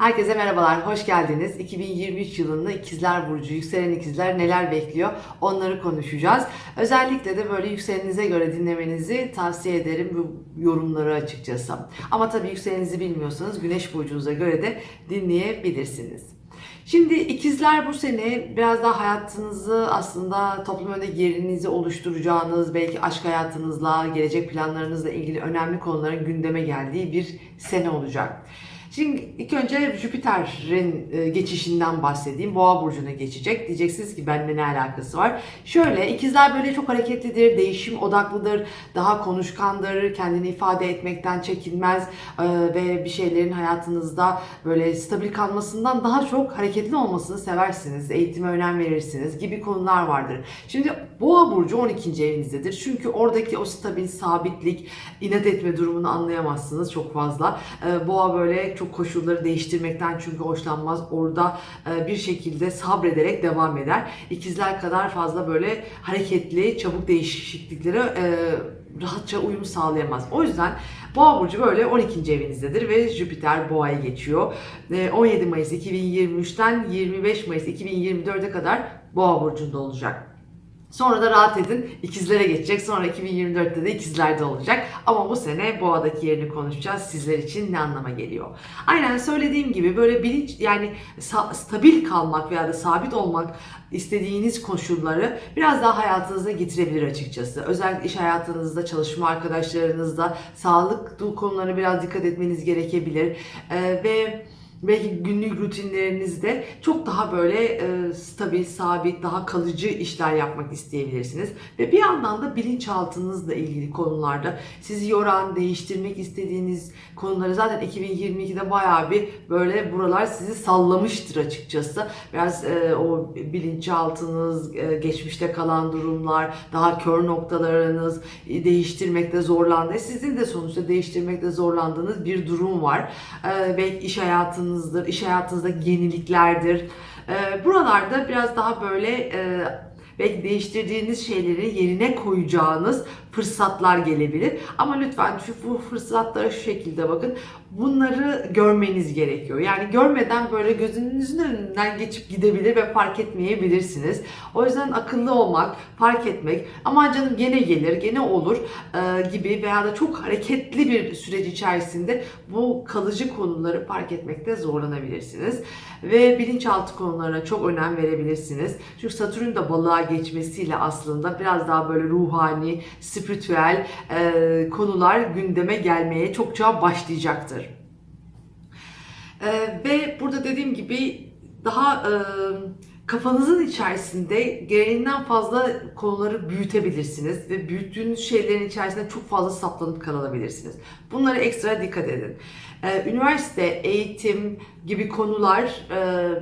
Herkese merhabalar, hoş geldiniz. 2023 yılında İkizler Burcu, yükselen ikizler neler bekliyor onları konuşacağız. Özellikle de böyle yükselenize göre dinlemenizi tavsiye ederim bu yorumları açıkçası. Ama tabii yükselenizi bilmiyorsanız Güneş Burcu'nuza göre de dinleyebilirsiniz. Şimdi ikizler bu sene biraz daha hayatınızı aslında toplum önünde yerinizi oluşturacağınız, belki aşk hayatınızla, gelecek planlarınızla ilgili önemli konuların gündeme geldiği bir sene olacak. Şimdi ilk önce Jüpiter'in e, geçişinden bahsedeyim. Boğa burcuna geçecek. Diyeceksiniz ki benimle ne alakası var? Şöyle ikizler böyle çok hareketlidir, değişim odaklıdır, daha konuşkandır, kendini ifade etmekten çekinmez e, ve bir şeylerin hayatınızda böyle stabil kalmasından daha çok hareketli olmasını seversiniz. Eğitime önem verirsiniz gibi konular vardır. Şimdi Boğa burcu 12. evinizdedir. Çünkü oradaki o stabil sabitlik, inat etme durumunu anlayamazsınız çok fazla. E, Boğa böyle çok koşulları değiştirmekten çünkü hoşlanmaz. Orada e, bir şekilde sabrederek devam eder. İkizler kadar fazla böyle hareketli, çabuk değişikliklere e, rahatça uyum sağlayamaz. O yüzden Boğa burcu böyle 12. evinizdedir ve Jüpiter Boğa'ya geçiyor. E, 17 Mayıs 2023'ten 25 Mayıs 2024'e kadar Boğa burcunda olacak. Sonra da rahat edin ikizlere geçecek. Sonra 2024'te de ikizlerde olacak. Ama bu sene boğadaki yerini konuşacağız. Sizler için ne anlama geliyor? Aynen söylediğim gibi böyle bilinç yani stabil kalmak veya da sabit olmak istediğiniz koşulları biraz daha hayatınıza getirebilir açıkçası. Özellikle iş hayatınızda, çalışma arkadaşlarınızda sağlık konularına biraz dikkat etmeniz gerekebilir. Ee, ve belki günlük rutinlerinizde çok daha böyle e, stabil, sabit, daha kalıcı işler yapmak isteyebilirsiniz. Ve bir yandan da bilinçaltınızla ilgili konularda sizi yoran, değiştirmek istediğiniz konuları zaten 2022'de bayağı bir böyle buralar sizi sallamıştır açıkçası. Biraz e, o bilinçaltınız, e, geçmişte kalan durumlar, daha kör noktalarınız e, değiştirmekte zorlandı. Sizin de sonuçta değiştirmekte zorlandığınız bir durum var. E, belki iş hayatınızdır, iş hayatınızda yeniliklerdir. E, buralarda biraz daha böyle e, belki değiştirdiğiniz şeyleri yerine koyacağınız fırsatlar gelebilir. Ama lütfen şu bu fırsatlara şu şekilde bakın. Bunları görmeniz gerekiyor. Yani görmeden böyle gözünüzün önünden geçip gidebilir ve fark etmeyebilirsiniz. O yüzden akıllı olmak, fark etmek, aman canım gene gelir, gene olur e, gibi veya da çok hareketli bir süreç içerisinde bu kalıcı konuları fark etmekte zorlanabilirsiniz. Ve bilinçaltı konularına çok önem verebilirsiniz. Çünkü Satürn de balığa geçmesiyle aslında biraz daha böyle ruhani, spiritüel e, konular gündeme gelmeye çokça başlayacaktır. E, ve burada dediğim gibi daha e, kafanızın içerisinde gereğinden fazla konuları büyütebilirsiniz ve büyüttüğünüz şeylerin içerisinde çok fazla saplanıp kalabilirsiniz. Bunlara ekstra dikkat edin. E, üniversite, eğitim gibi konular e,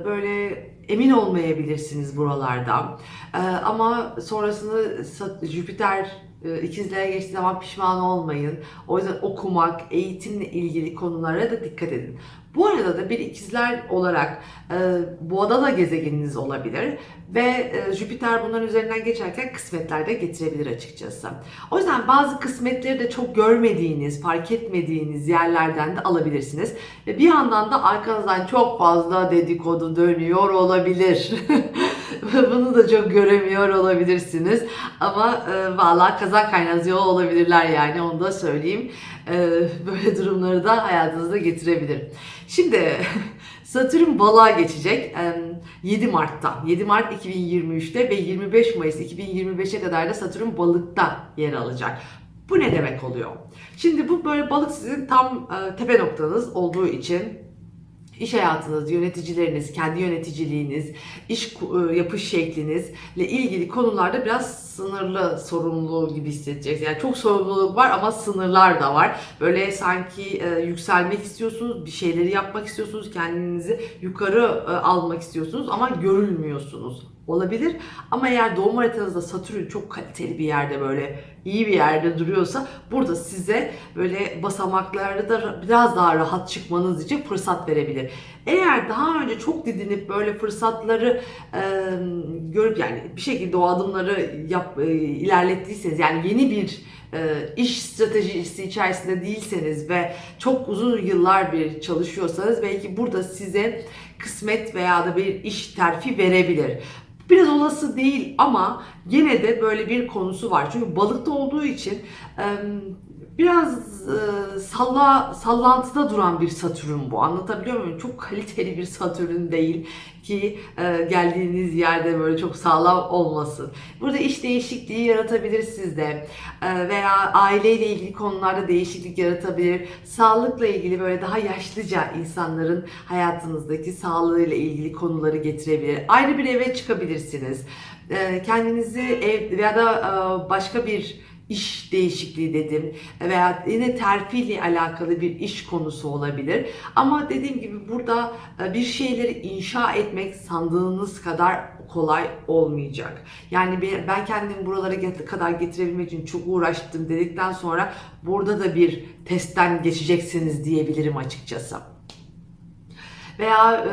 böyle emin olmayabilirsiniz buralarda. E, ama sonrasında Jüpiter ikizlere geçtiği zaman pişman olmayın. O yüzden okumak, eğitimle ilgili konulara da dikkat edin. Bu arada da bir ikizler olarak e, boğada da gezegeniniz olabilir ve e, Jüpiter bunların üzerinden geçerken kısmetler de getirebilir açıkçası. O yüzden bazı kısmetleri de çok görmediğiniz, fark etmediğiniz yerlerden de alabilirsiniz. Ve bir yandan da arkanızdan çok fazla dedikodu dönüyor olabilir. Bunu da çok göremiyor olabilirsiniz. Ama e, valla kazak kaynatıyor olabilirler yani onu da söyleyeyim. E, böyle durumları da hayatınızda getirebilir. Şimdi Satürn balığa geçecek e, 7 Mart'ta. 7 Mart 2023'te ve 25 Mayıs 2025'e kadar da Satürn balıkta yer alacak. Bu ne demek oluyor? Şimdi bu böyle balık sizin tam e, tepe noktanız olduğu için iş hayatınız, yöneticileriniz, kendi yöneticiliğiniz, iş e, yapış şeklinizle ilgili konularda biraz sınırlı sorumluluğu gibi hissedeceksiniz. Yani çok sorumluluk var ama sınırlar da var. Böyle sanki e, yükselmek istiyorsunuz, bir şeyleri yapmak istiyorsunuz, kendinizi yukarı e, almak istiyorsunuz ama görülmüyorsunuz. Olabilir ama eğer doğum haritanızda Satürn çok kaliteli bir yerde böyle iyi bir yerde duruyorsa burada size böyle basamaklarda da biraz daha rahat çıkmanız için fırsat verebilir. Eğer daha önce çok didinip böyle fırsatları e, görüp yani bir şekilde o adımları yap, e, ilerlettiyseniz yani yeni bir e, iş stratejisi içerisinde değilseniz ve çok uzun yıllar bir çalışıyorsanız belki burada size kısmet veya da bir iş terfi verebilir. Biraz olası değil ama yine de böyle bir konusu var. Çünkü balıkta olduğu için biraz e, salla sallantıda duran bir Satürn bu. Anlatabiliyor muyum? Çok kaliteli bir Satürn değil ki e, geldiğiniz yerde böyle çok sağlam olmasın. Burada iş değişikliği yaratabilir sizde E, veya aileyle ilgili konularda değişiklik yaratabilir. Sağlıkla ilgili böyle daha yaşlıca insanların hayatınızdaki sağlığıyla ilgili konuları getirebilir. Ayrı bir eve çıkabilirsiniz. E, kendinizi ev veya da e, başka bir iş değişikliği dedim veya yine terfiyle alakalı bir iş konusu olabilir. Ama dediğim gibi burada e, bir şeyleri inşa etmek sandığınız kadar kolay olmayacak. Yani ben kendimi buralara kadar getirebilmek için çok uğraştım dedikten sonra burada da bir testten geçeceksiniz diyebilirim açıkçası. Veya e,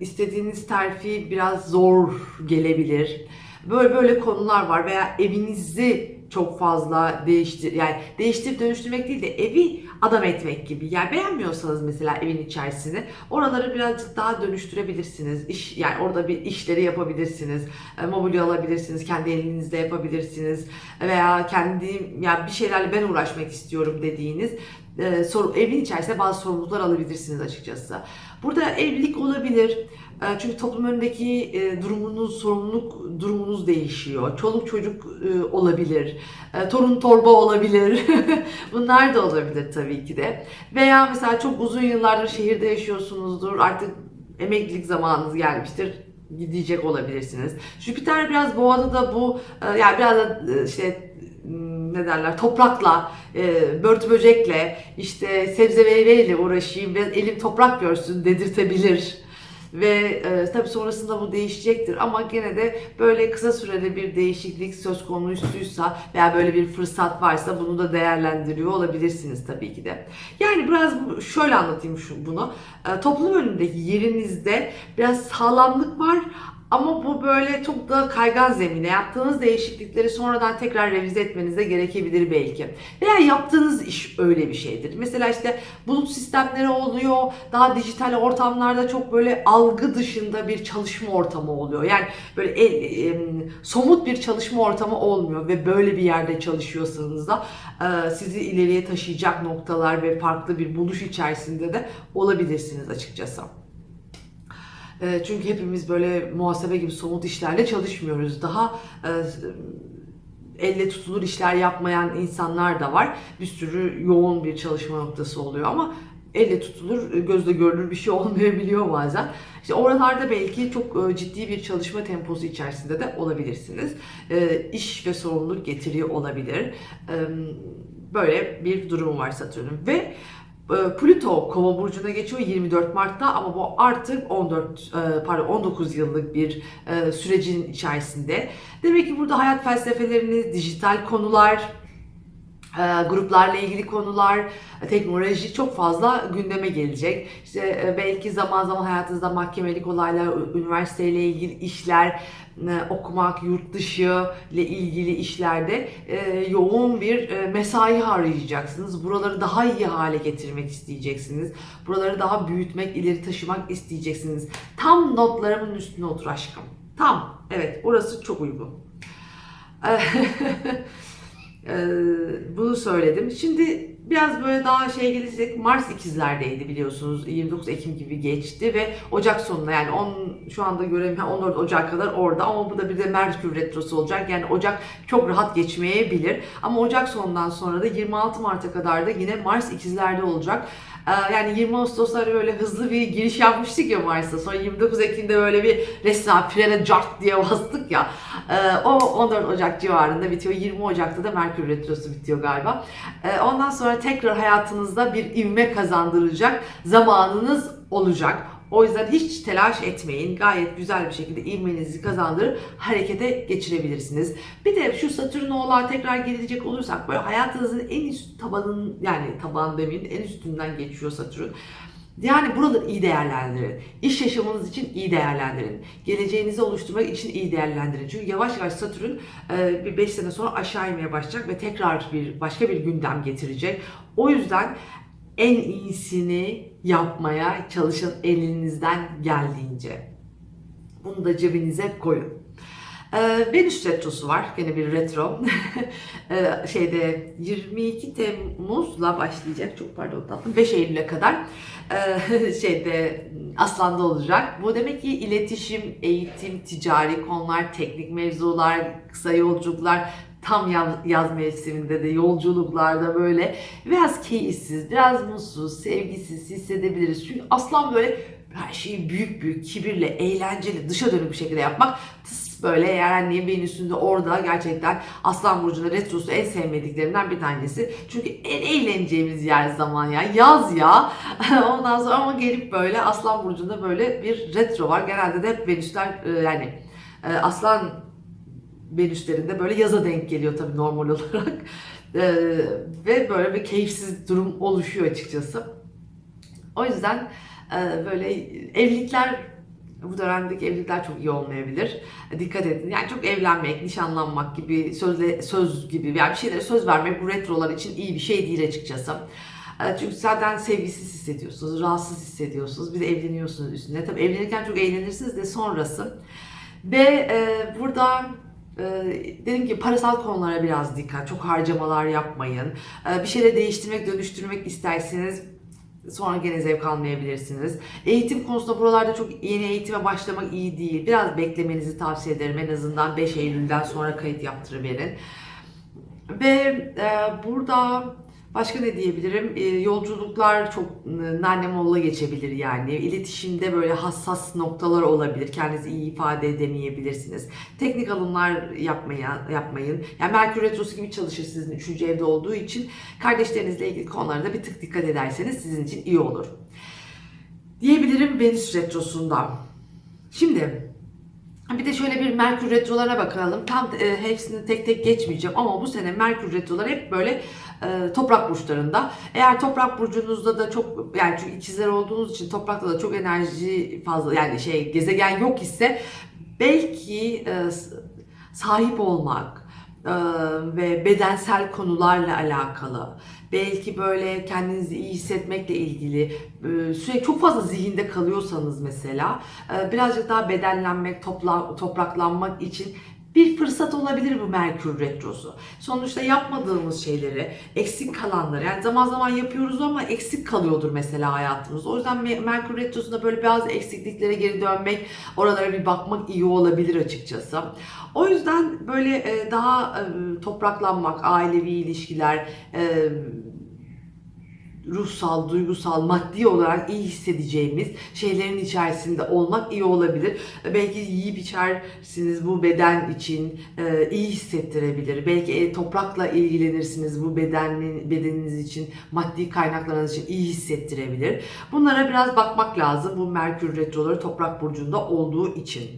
istediğiniz terfi biraz zor gelebilir. Böyle böyle konular var veya evinizi çok fazla değiştir yani değiştirip dönüştürmek değil de evi adam etmek gibi. Yani beğenmiyorsanız mesela evin içerisini oraları birazcık daha dönüştürebilirsiniz. İş yani orada bir işleri yapabilirsiniz. E, mobilya alabilirsiniz, kendi elinizde yapabilirsiniz veya kendi yani bir şeylerle ben uğraşmak istiyorum dediğiniz e, soru, evin içerisinde bazı sorumluluklar alabilirsiniz açıkçası. Burada evlilik olabilir. E, Çünkü toplum önündeki e, durumunuz, sorumluluk durumunuz değişiyor. Çoluk çocuk e, olabilir. Torun torba olabilir. Bunlar da olabilir tabii ki de. Veya mesela çok uzun yıllardır şehirde yaşıyorsunuzdur. Artık emeklilik zamanınız gelmiştir gidecek olabilirsiniz. Jüpiter biraz boğada da bu yani biraz da işte ne derler toprakla, e, börtü böcekle, işte sebze meyveyle uğraşayım ve elim toprak görsün dedirtebilir. Ve e, tabii sonrasında bu değişecektir ama gene de böyle kısa süreli bir değişiklik söz konusuysa veya böyle bir fırsat varsa bunu da değerlendiriyor olabilirsiniz tabii ki de. Yani biraz şöyle anlatayım şu bunu. E, toplum önündeki yerinizde biraz sağlamlık var ama bu böyle çok da kaygan zemine yaptığınız değişiklikleri sonradan tekrar revize etmenize gerekebilir belki. Veya yaptığınız iş öyle bir şeydir. Mesela işte bulut sistemleri oluyor. Daha dijital ortamlarda çok böyle algı dışında bir çalışma ortamı oluyor. Yani böyle el- em, somut bir çalışma ortamı olmuyor ve böyle bir yerde çalışıyorsanız da e, sizi ileriye taşıyacak noktalar ve farklı bir buluş içerisinde de olabilirsiniz açıkçası. E, Çünkü hepimiz böyle muhasebe gibi somut işlerle çalışmıyoruz. Daha e, elle tutulur işler yapmayan insanlar da var. Bir sürü yoğun bir çalışma noktası oluyor ama elle tutulur, gözle görülür bir şey olmayabiliyor bazen. İşte oralarda belki çok e, ciddi bir çalışma temposu içerisinde de olabilirsiniz. E, İş ve sorumluluk getiriyor olabilir. Böyle bir durum var Satürn'ün ve Plüto Kova burcuna geçiyor 24 Mart'ta ama bu artık 14 e, pardon 19 yıllık bir e, sürecin içerisinde. Demek ki burada hayat felsefeleriniz, dijital konular, gruplarla ilgili konular, teknoloji çok fazla gündeme gelecek. İşte e, belki zaman zaman hayatınızda mahkemelik olaylar, üniversiteyle ilgili işler, e, okumak, yurt dışı ile ilgili işlerde e, yoğun bir mesai harcayacaksınız. Buraları daha iyi hale getirmek isteyeceksiniz. Buraları daha büyütmek, ileri taşımak isteyeceksiniz. Tam notlarımın üstüne otur aşkım. Tam. Evet, orası çok uygun. Ee, bunu söyledim. Şimdi biraz böyle daha şey gelecek. Mars ikizlerdeydi biliyorsunuz. 29 Ekim gibi geçti ve Ocak sonuna yani 10 şu anda göremiyorum 14 Ocak kadar orada ama bu da bir de Merkür retrosu olacak. Yani Ocak çok rahat geçmeyebilir. Ama Ocak sonundan sonra da 26 Mart'a kadar da yine Mars ikizlerde olacak. Ee, Yani 20 Ağustos'ta böyle hızlı bir giriş yapmıştık ya Mars'a. Sonra 29 Ekim'de böyle bir resmen frene cart diye bastık ya. Ee, O 14 Ocak civarında bitiyor. 20 Ocak'ta da Merkür Retrosu bitiyor galiba. Ee, Ondan sonra tekrar hayatınızda bir ivme kazandıracak zamanınız olacak. O yüzden hiç telaş etmeyin. Gayet güzel bir şekilde ivmenizi kazandırıp harekete geçirebilirsiniz. Bir de şu Satürn oğlağa tekrar gelecek olursak böyle hayatınızın en üst tabanın yani taban demeyeyim en üstünden geçiyor Satürn. Yani buraları iyi değerlendirin. İş yaşamınız için iyi değerlendirin. Geleceğinizi oluşturmak için iyi değerlendirin. Çünkü yavaş yavaş Satürn e, bir 5 sene sonra aşağı inmeye başlayacak ve tekrar bir başka bir gündem getirecek. O yüzden en iyisini yapmaya çalışın elinizden geldiğince. Bunu da cebinize koyun. Ee, Venüs retrosu var. Gene bir retro. Ee, şeyde 22 Temmuz'la başlayacak. Çok pardon tatlım. 5 Eylül'e kadar ee, şeyde Aslan'da olacak. Bu demek ki iletişim, eğitim, ticari konular, teknik mevzular, kısa yolculuklar tam yaz, yaz mevsiminde de yolculuklarda böyle biraz keyifsiz, biraz mutsuz, sevgisiz hissedebiliriz. Çünkü aslan böyle her şeyi büyük büyük, kibirle, eğlenceli, dışa dönük bir şekilde yapmak tıs böyle yani Venüs'ün de orada gerçekten Aslan Burcu'nda retrosu en sevmediklerimden bir tanesi. Çünkü en eğleneceğimiz yer zaman ya. Yaz ya. Ondan sonra ama gelip böyle Aslan Burcu'nda böyle bir retro var. Genelde de hep Venüsler e, yani e, Aslan Venüslerinde böyle yaza denk geliyor tabii normal olarak. E, ve böyle bir keyifsiz durum oluşuyor açıkçası. O yüzden böyle evlilikler bu dönemdeki evlilikler çok iyi olmayabilir. Dikkat edin. Yani çok evlenmek, nişanlanmak gibi, sözle, söz gibi yani bir şeylere söz vermek bu retrolar için iyi bir şey değil açıkçası. E, Çünkü zaten sevgisiz hissediyorsunuz, rahatsız hissediyorsunuz. Bir de evleniyorsunuz üstüne. Tabii evlenirken çok eğlenirsiniz de sonrası. Ve e, burada e, dedim ki parasal konulara biraz dikkat. Çok harcamalar yapmayın. E, bir şeyleri değiştirmek, dönüştürmek isterseniz sonra gene zevk almayabilirsiniz. Eğitim konusunda buralarda çok yeni eğitime başlamak iyi değil. Biraz beklemenizi tavsiye ederim. En azından 5 Eylül'den sonra kayıt yaptırıverin. Ve e, burada başka ne diyebilirim? E, yolculuklar çok e, nane molla geçebilir yani. İletişimde böyle hassas noktalar olabilir. Kendinizi iyi ifade edemeyebilirsiniz. Teknik alımlar yapmaya, yapmayın. Yani Merkür Retrosu gibi çalışır sizin 3. evde olduğu için kardeşlerinizle ilgili konularda bir tık dikkat ederseniz sizin için iyi olur. Diyebilirim Venüs Retrosu'nda. Şimdi bir de şöyle bir Merkür retrolara bakalım. Tam e, hepsini tek tek geçmeyeceğim ama bu sene Merkür retroları hep böyle e, toprak burçlarında. Eğer toprak burcunuzda da çok yani çünkü ikizler olduğunuz için toprakta da çok enerji fazla yani şey gezegen yok ise belki e, sahip olmak ve bedensel konularla alakalı. Belki böyle kendinizi iyi hissetmekle ilgili e, sürekli çok fazla zihinde kalıyorsanız mesela e, birazcık daha bedenlenmek, topla, topraklanmak için bir fırsat olabilir bu Merkür Retrosu. Sonuçta yapmadığımız şeyleri, eksik kalanları, yani zaman zaman yapıyoruz ama eksik kalıyordur mesela hayatımızda. O yüzden Merkür Retrosu'nda böyle bazı eksikliklere geri dönmek, oralara bir bakmak iyi olabilir açıkçası. O yüzden böyle e, daha topraklanmak, ailevi ilişkiler, ruhsal, duygusal, maddi olarak iyi hissedeceğimiz şeylerin içerisinde olmak iyi olabilir. Belki yiyip içersiniz bu beden için e, iyi hissettirebilir. Belki e, toprakla ilgilenirsiniz bu bedenin, bedeniniz için, maddi kaynaklarınız için iyi hissettirebilir. Bunlara biraz bakmak lazım bu Merkür Retroları toprak burcunda olduğu için.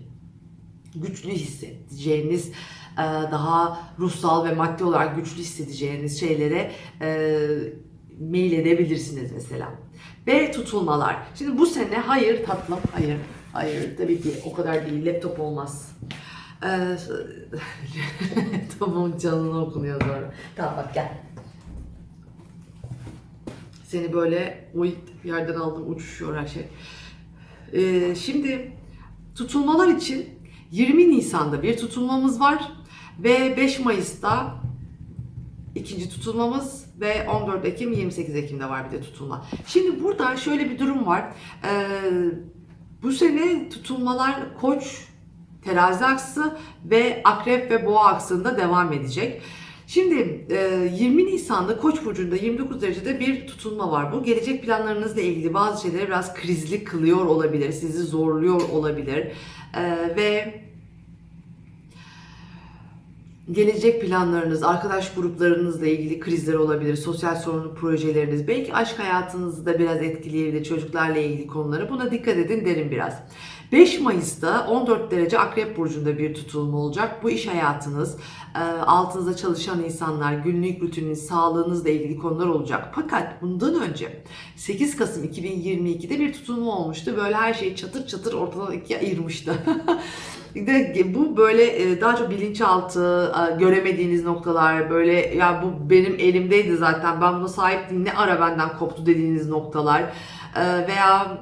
Güçlü hissedeceğiniz e, daha ruhsal ve maddi olarak güçlü hissedeceğiniz şeylere e, mail edebilirsiniz mesela. Ve tutulmalar. Şimdi bu sene hayır tatlım, hayır, hayır tabii ki o kadar değil, laptop olmaz. Ee, tamam canını okunuyor sonra. Tamam bak gel. Seni böyle uy yerden aldım uçuşuyor her şey. Ee, şimdi tutulmalar için 20 Nisan'da bir tutulmamız var ve 5 Mayıs'ta ikinci tutulmamız ve 14 Ekim 28 Ekim'de var bir de tutulma. Şimdi burada şöyle bir durum var. Ee, bu sene tutulmalar koç, terazi aksı ve akrep ve boğa aksında devam edecek. Şimdi 20 Nisan'da Koç burcunda 29 derecede bir tutulma var. Bu gelecek planlarınızla ilgili bazı şeyleri biraz krizli kılıyor olabilir, sizi zorluyor olabilir. Ve gelecek planlarınız, arkadaş gruplarınızla ilgili krizler olabilir, sosyal sorumluluk projeleriniz, belki aşk hayatınızı da biraz etkileyebilir, çocuklarla ilgili konuları. Buna dikkat edin derim biraz. 5 Mayıs'ta 14 derece Akrep Burcu'nda bir tutulma olacak. Bu iş hayatınız, e, altınızda çalışan insanlar, günlük rutininiz, sağlığınızla ilgili konular olacak. Fakat bundan önce 8 Kasım 2022'de bir tutulma olmuştu. Böyle her şeyi çatır çatır ortadan ikiye ayırmıştı. de bu böyle e, daha çok bilinçaltı, göremediğiniz noktalar, böyle ya bu benim elimdeydi zaten ben buna sahiptim ne ara benden koptu dediğiniz noktalar e, veya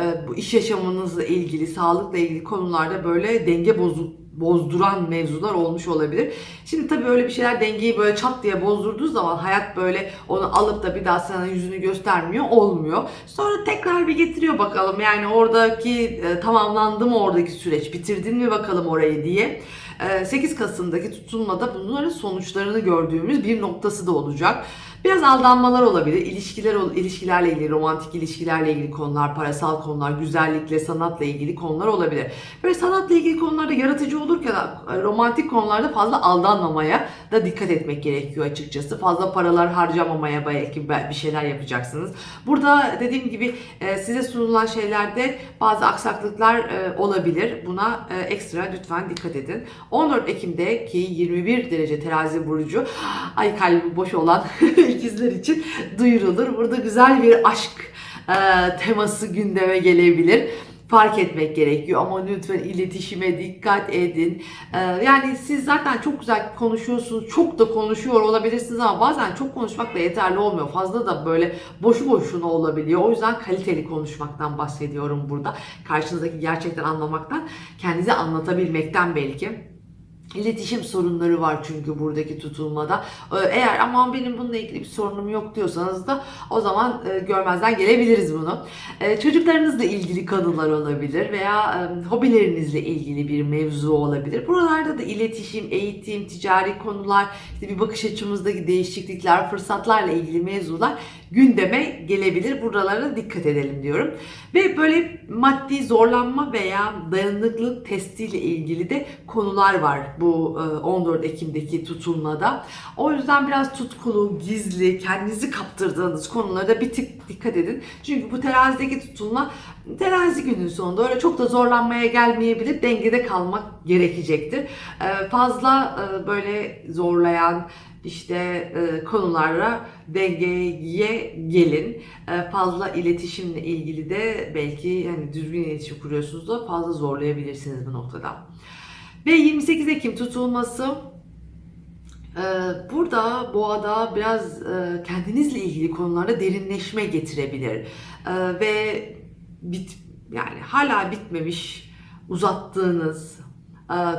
e, bu iş yaşamınızla ilgili, sağlıkla ilgili konularda böyle denge bozu bozduran mevzular olmuş olabilir. Şimdi tabii öyle bir şeyler dengeyi böyle çat diye bozdurduğu zaman hayat böyle onu alıp da bir daha sana yüzünü göstermiyor, olmuyor. Sonra tekrar bir getiriyor bakalım yani oradaki e, tamamlandı mı oradaki süreç, bitirdin mi bakalım orayı diye. E, 8 Kasım'daki tutulmada bunların sonuçlarını gördüğümüz bir noktası da olacak. Biraz aldanmalar olabilir. İlişkiler, ilişkilerle ilgili, romantik ilişkilerle ilgili konular, parasal konular, güzellikle, sanatla ilgili konular olabilir. Böyle sanatla ilgili konularda yaratıcı olurken e, romantik konularda fazla aldanmamaya da dikkat etmek gerekiyor açıkçası. Fazla paralar harcamamaya belki bir şeyler yapacaksınız. Burada dediğim gibi e, size sunulan şeylerde bazı aksaklıklar e, olabilir. Buna ekstra lütfen dikkat edin. 14 Ekim'deki 21 derece terazi burcu ay kalbi boş olan ikizler için duyurulur. Burada güzel bir aşk e, teması gündeme gelebilir fark etmek gerekiyor ama lütfen iletişime dikkat edin. Ee, yani siz zaten çok güzel konuşuyorsunuz, çok da konuşuyor olabilirsiniz ama bazen çok konuşmak da yeterli olmuyor. Fazla da böyle boşu boşuna olabiliyor. O yüzden kaliteli konuşmaktan bahsediyorum burada. Karşınızdaki gerçekten anlamaktan, kendinize anlatabilmekten belki. İletişim sorunları var çünkü buradaki tutulmada. Ee, Eğer aman benim bununla ilgili bir sorunum yok diyorsanız da o zaman e, görmezden gelebiliriz bunu. E, Çocuklarınızla ilgili konular olabilir veya hobilerinizle ilgili bir mevzu olabilir. Buralarda da iletişim, eğitim, ticari konular, işte bir bakış açımızdaki değişiklikler, fırsatlarla ilgili mevzular gündeme gelebilir. Buralara dikkat edelim diyorum. Ve böyle maddi zorlanma veya dayanıklılık testiyle ilgili de konular var bu e, 14 Ekim'deki tutulmada. O yüzden biraz tutkulu, gizli, kendinizi kaptırdığınız konulara bir tık dikkat edin. Çünkü bu terazideki tutulma terazi günün sonunda öyle çok da zorlanmaya gelmeyebilir. Dengede kalmak gerekecektir. E, fazla e, böyle zorlayan, işte e, konulara dengeye gelin. E, fazla iletişimle ilgili de belki yani düzgün iletişim kuruyorsunuz da fazla zorlayabilirsiniz bu noktada. Ve 28 Ekim tutulması e, burada boğada biraz e, kendinizle ilgili konularda derinleşme getirebilir. E, ve bit yani hala bitmemiş uzattığınız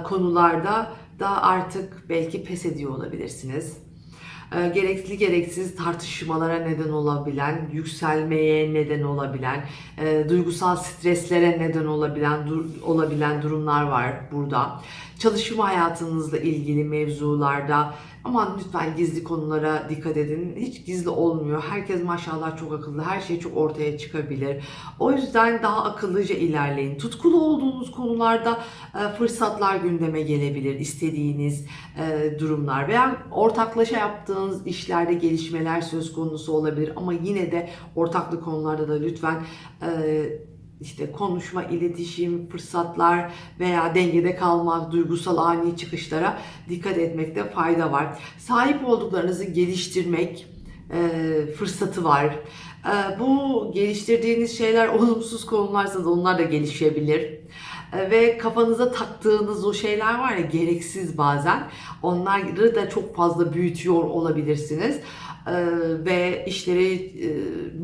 konularda da artık belki pes ediyor olabilirsiniz. E, gerekli gereksiz tartışmalara neden olabilen, yükselmeye neden olabilen, e, duygusal streslere neden olabilen dur, olabilen durumlar var burada. Çalışma hayatınızla ilgili mevzularda aman lütfen gizli konulara dikkat edin. Hiç gizli olmuyor. Herkes maşallah çok akıllı. Her şey çok ortaya çıkabilir. O yüzden daha akıllıca ilerleyin. Tutkulu olduğunuz konularda e, fırsatlar gündeme gelebilir. İstediğiniz e, durumlar veya ortaklaşa yaptığınız işlerde gelişmeler söz konusu olabilir. Ama yine de ortaklı konularda da lütfen e, işte konuşma, iletişim, fırsatlar veya dengede kalma, duygusal ani çıkışlara dikkat etmekte fayda var. Sahip olduklarınızı geliştirmek e, fırsatı var. E, bu geliştirdiğiniz şeyler olumsuz konularsa da onlar da gelişebilir. E, ve kafanıza taktığınız o şeyler var ya gereksiz bazen. Onları da çok fazla büyütüyor olabilirsiniz. Ee, ve işleri e,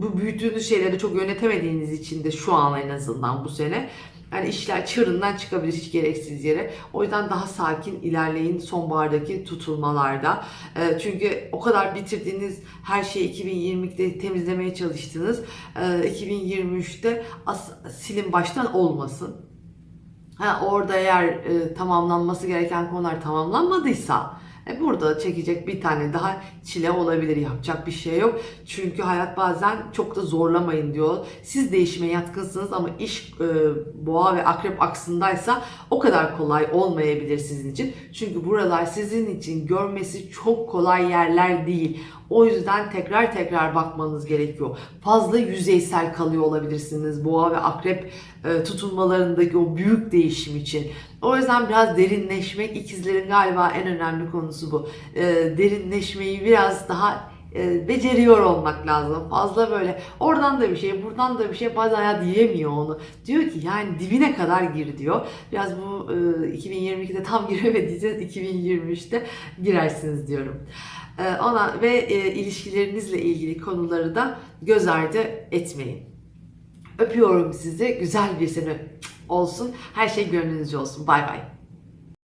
bu büyüttüğünüz şeyleri çok yönetemediğiniz için de şu an en azından bu sene yani işler çığırından çıkabilir hiç gereksiz yere. O yüzden daha sakin ilerleyin sonbahardaki tutulmalarda. Ee, çünkü o kadar bitirdiğiniz her şeyi 2022'de temizlemeye çalıştınız. Ee, 2023'te as, silin baştan olmasın. Ha, orada eğer e, tamamlanması gereken konular tamamlanmadıysa E burada çekecek bir tane daha çile olabilir. Yapacak bir şey yok. Çünkü hayat bazen çok da zorlamayın diyor. Siz değişime yatkınsınız ama iş e, boğa ve akrep aksındaysa o kadar kolay olmayabilir sizin için. Çünkü buralar sizin için görmesi çok kolay yerler değil. O yüzden tekrar tekrar bakmanız gerekiyor. Fazla yüzeysel kalıyor olabilirsiniz boğa ve akrep e, tutunmalarındaki o büyük değişim için. O yüzden biraz derinleşmek ikizlerin galiba en önemli konusu bu. E, derinleşmeyi biraz daha e, beceriyor olmak lazım. Fazla böyle oradan da bir şey, buradan da bir şey bazen ya diyemiyor onu. Diyor ki yani dibine kadar gir diyor. Biraz bu e, 2022'de tam giremediyseniz 2023'te girersiniz diyorum. E, ona ve e, ilişkilerinizle ilgili konuları da göz ardı etmeyin. Öpüyorum sizi. Güzel bir sene olsun. Her şey gönlünüzce olsun. Bay bay.